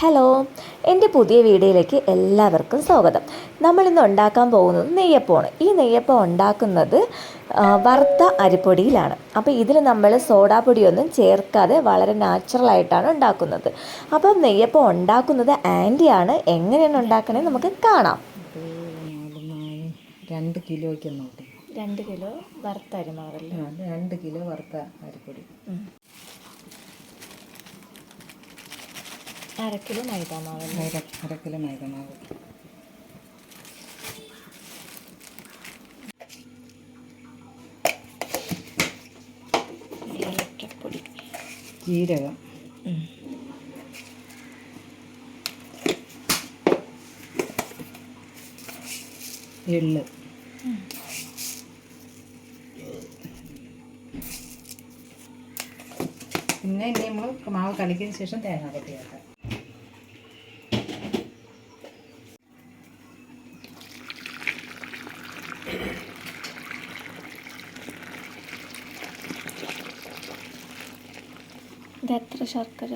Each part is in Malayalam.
ഹലോ എന്റെ പുതിയ വീഡിയോയിലേക്ക് എല്ലാവർക്കും സ്വാഗതം. നമ്മളിന്ന് ഉണ്ടാക്കാൻ പോകുന്നത് നെയ്യപ്പമാണ്. ഈ നെയ്യപ്പം ഉണ്ടാക്കുന്നത് വറുത്ത അരിപ്പൊടിയിലാണ്. അപ്പോൾ ഇതിൽ നമ്മൾ സോഡാപ്പൊടിയൊന്നും ചേർക്കാതെ വളരെ നാച്ചുറലായിട്ടാണ് ഉണ്ടാക്കുന്നത്. അപ്പം നെയ്യപ്പം ഉണ്ടാക്കുന്നത് ആന്റിയാണ് എങ്ങനെയാണ് ഉണ്ടാക്കണേ നമുക്ക് കാണാം. രണ്ട് കിലോയ്ക്ക് രണ്ട് കിലോ വറുത്ത അരിമാവല്ലേ? രണ്ട് കിലോ വറുത്ത അരിപ്പൊടി. അര കിലോ മാവ് അര അര കിലോ ഏലക്കപ്പൊടി ജീരകം. എള്ള്. പിന്നെ ഇനി നമ്മൾ മാവ് കളിക്കുന്ന ശേഷം തേങ്ങ ചേർക്കാം ഇത് എത്ര ശർക്കര?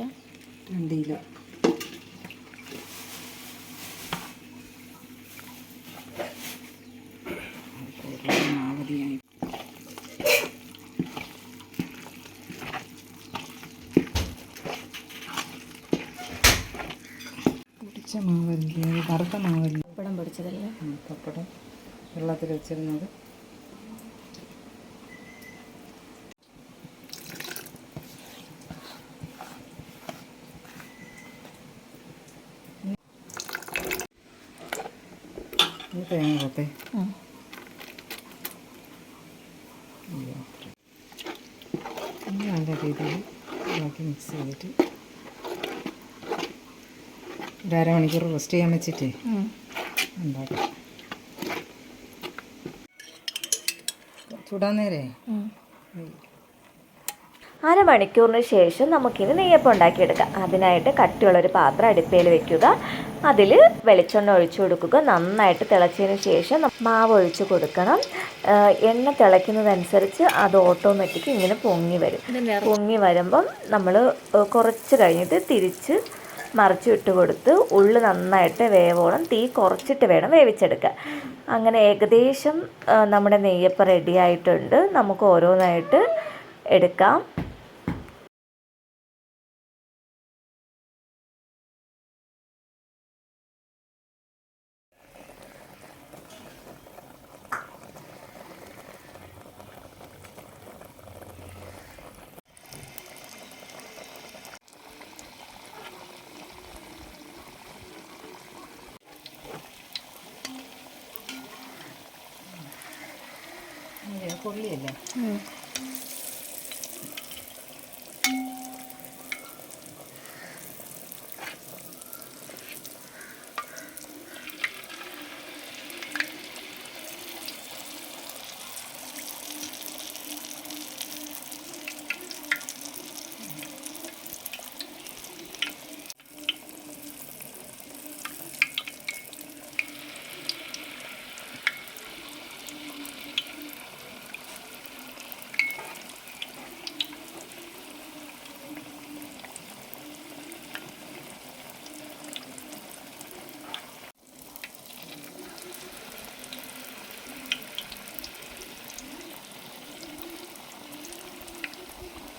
രണ്ട് കിലോ. പൊടിച്ച മാവല്ലേ വറുത്ത മാവല്ലേ പപ്പടം പൊടിച്ചതല്ലേ? പപ്പടം. വെള്ളത്തിൽ വെച്ചിരുന്നത്. തേങ്ങ കൊത്തേ നല്ല രീതിയിൽ ബാക്കി മിക്സ് ചെയ്തിട്ട് ഒരു അരമണിക്കൂർ റെസ്റ്റ് ചെയ്യാൻ വെച്ചിട്ട് ഉണ്ടാക്കാം. ചൂടാൻ നേരെ അരമണിക്കൂറിന് ശേഷം നമുക്കിനി നെയ്യപ്പം ഉണ്ടാക്കിയെടുക്കാം. അതിനായിട്ട് കട്ടിയുള്ളൊരു പാത്രം അടുപ്പയിൽ വെക്കുക. അതിൽ വെളിച്ചെണ്ണ ഒഴിച്ചു കൊടുക്കുക. നന്നായിട്ട് തിളച്ചതിന് ശേഷം മാവ് ഒഴിച്ച് കൊടുക്കണം. എണ്ണ തിളയ്ക്കുന്നതനുസരിച്ച് അത് ഓട്ടോമാറ്റിക് ഇങ്ങനെ പൊങ്ങി വരും. പൊങ്ങി വരുമ്പം നമ്മൾ കുറച്ച് കഴിഞ്ഞിട്ട് തിരിച്ച് മറിച്ച് ഇട്ട് കൊടുത്ത് ഉള്ളു നന്നായിട്ട് വേവോളം തീ കുറച്ചിട്ട് വേണം വേവിച്ചെടുക്കുക അങ്ങനെ ഏകദേശം നമ്മുടെ നെയ്യപ്പം റെഡിയായിട്ടുണ്ട് നമുക്ക് ഓരോന്നായിട്ട് എടുക്കാം. കൊള്ളിയല്ലേ?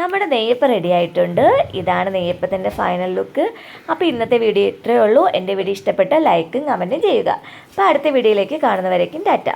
നമ്മുടെ നെയ്യപ്പം റെഡി ആയിട്ടുണ്ട്. ഇതാണ് നെയ്യപ്പത്തിന്റെ ഫൈനൽ ലുക്ക് അപ്പോൾ ഇന്നത്തെ വീഡിയോ ഇത്രയേ ഉള്ളൂ. എന്റെ വീഡിയോ ഇഷ്ടപ്പെട്ട ലൈക്കും കമന്റും ചെയ്യുക. അപ്പോൾ അടുത്ത വീഡിയോയിലേക്ക് കാണുന്നവരേക്കും ടാറ്റ.